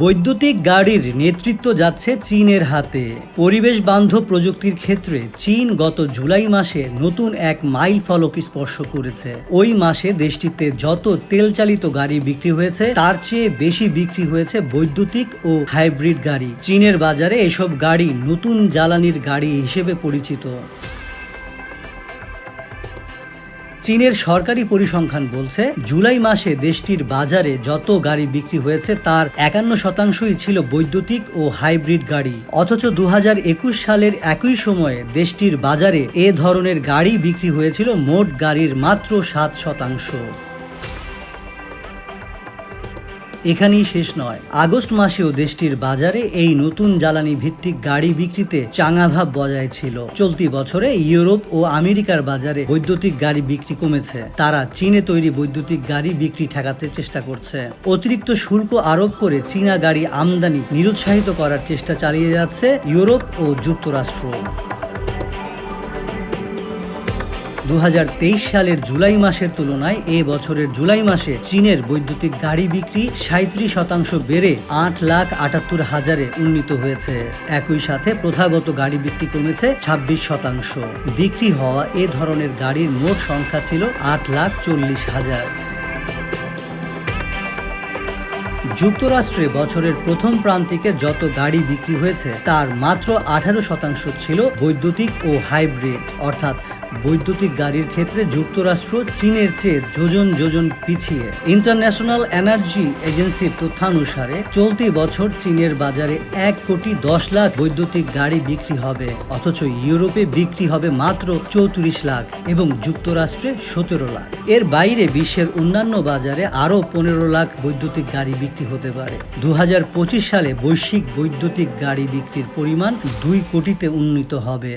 বৈদ্যুতিক গাড়ির নেতৃত্ব যাচ্ছে চীনের হাতে। পরিবেশ বান্ধব প্রযুক্তির ক্ষেত্রে চীন গত জুলাই মাসে নতুন এক মাইল ফলক স্পর্শ করেছে। ওই মাসে দেশটিতে যত তেল চালিত গাড়ি বিক্রি হয়েছে, তার চেয়ে বেশি বিক্রি হয়েছে বৈদ্যুতিক ও হাইব্রিড গাড়ি। চীনের বাজারে এসব গাড়ি নতুন জ্বালানির গাড়ি হিসেবে পরিচিত। চীনের সরকারি পরিসংখ্যান বলছে, জুলাই মাসে দেশটির বাজারে যত গাড়ি বিক্রি হয়েছে তার একান্ন শতাংশই ছিল বৈদ্যুতিক ও হাইব্রিড গাড়ি। অথচ দু হাজার একুশ সালের একই সময়ে দেশটির বাজারে এ ধরনের গাড়ি বিক্রি হয়েছিল মোট গাড়ির মাত্র সাত শতাংশ। এখানেই শেষ নয়। আগস্ট মাসেও দেশটির বাজারে এই নতুন জ্বালানি ভিত্তিক গাড়ি বিক্রিতে চাঙাভাব বজায় ছিল। চলতি বছরে ইউরোপ ও আমেরিকার বাজারে বৈদ্যুতিক গাড়ি বিক্রি কমেছে। তারা চীনে তৈরি বৈদ্যুতিক গাড়ি বিক্রি ঠেকাতে চেষ্টা করছে। অতিরিক্ত শুল্ক আরোপ করে চীনা গাড়ি আমদানি নিরুৎসাহিত করার চেষ্টা চালিয়ে যাচ্ছে ইউরোপ ও যুক্তরাষ্ট্র। দু হাজার তেইশ সালের জুলাই মাসের তুলনায় এ বছরের জুলাই মাসে চীনের বৈদ্যুতিক গাড়ি বিক্রি সাঁত্রিশ শতাংশ বেড়ে আট লাখ আটাত্তর হাজারে উন্নীত হয়েছে। একই সাথে প্রথাগত গাড়ি বিক্রি কমেছে ছাব্বিশ শতাংশ। বিক্রি হওয়া এ ধরনের গাড়ির মোট সংখ্যা ছিল আট লাখ চল্লিশ হাজার। যুক্তরাষ্ট্রে বছরের প্রথম প্রান্তিকে যত গাড়ি বিক্রি হয়েছে, তার মাত্র আঠারো শতাংশ ছিল বৈদ্যুতিক ও হাইব্রিড। অর্থাৎ বৈদ্যুতিক গাড়ির ক্ষেত্রে যুক্তরাষ্ট্র চীনের চেয়ে যোজন যোজন পিছিয়ে। ইন্টারন্যাশনাল এনার্জি এজেন্সির তথ্যানুসারে, চলতি বছর চীনের বাজারে এক কোটি দশ লাখ বৈদ্যুতিক গাড়ি বিক্রি হবে, অথচ ইউরোপে বিক্রি হবে মাত্র চৌত্রিশ লাখ এবং যুক্তরাষ্ট্রে সতেরো লাখ। এর বাইরে বিশ্বের অন্যান্য বাজারে আরও পনেরো লাখ বৈদ্যুতিক গাড়ি বিক্রি হতে পারে। দু হাজার পঁচিশ সালে বৈশ্বিক বৈদ্যুতিক গাড়ি বিক্রির পরিমাণ দুই কোটিতে উন্নীত হবে।